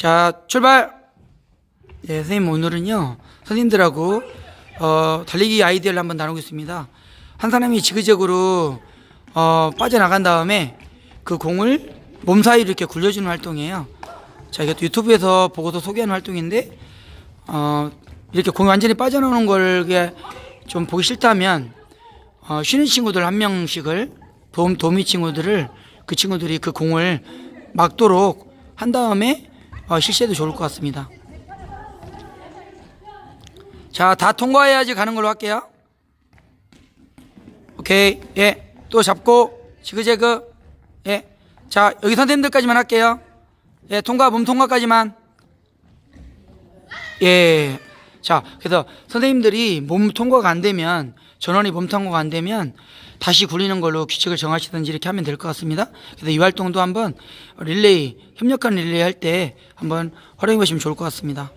자, 출발! 예, 선생님 오늘은요, 선생님들하고, 어, 달리기 아이디어를 한번 나누겠습니다. 한 사람이 지그재그로, 어, 빠져나간 다음에 그 공을 몸 사이로 이렇게 굴려주는 활동이에요. 자, 또 유튜브에서 보고서 소개하는 활동인데, 어, 이렇게 공이 완전히 빠져나오는 걸 좀 보기 싫다면, 어, 쉬는 친구들 한 명씩을, 도움, 도미 친구들을, 그 친구들이 그 공을 막도록 한 다음에 어, 실시해도 좋을 것 같습니다. 자, 다 통과해야지 가는 걸로 할게요. 오케이. 예. 또 잡고, 지그재그. 예. 자, 여기 선생님들까지만 할게요. 예, 통과, 몸 통과까지만. 예. 자, 그래서 선생님들이 몸 통과가 안 되면, 전원이 몸 통과가 안 되면, 다시 굴리는 걸로 규칙을 정하시든지 이렇게 하면 될 것 같습니다. 그래서 이 활동도 한번 릴레이, 협력한 릴레이 할 때 한번 활용해 보시면 좋을 것 같습니다.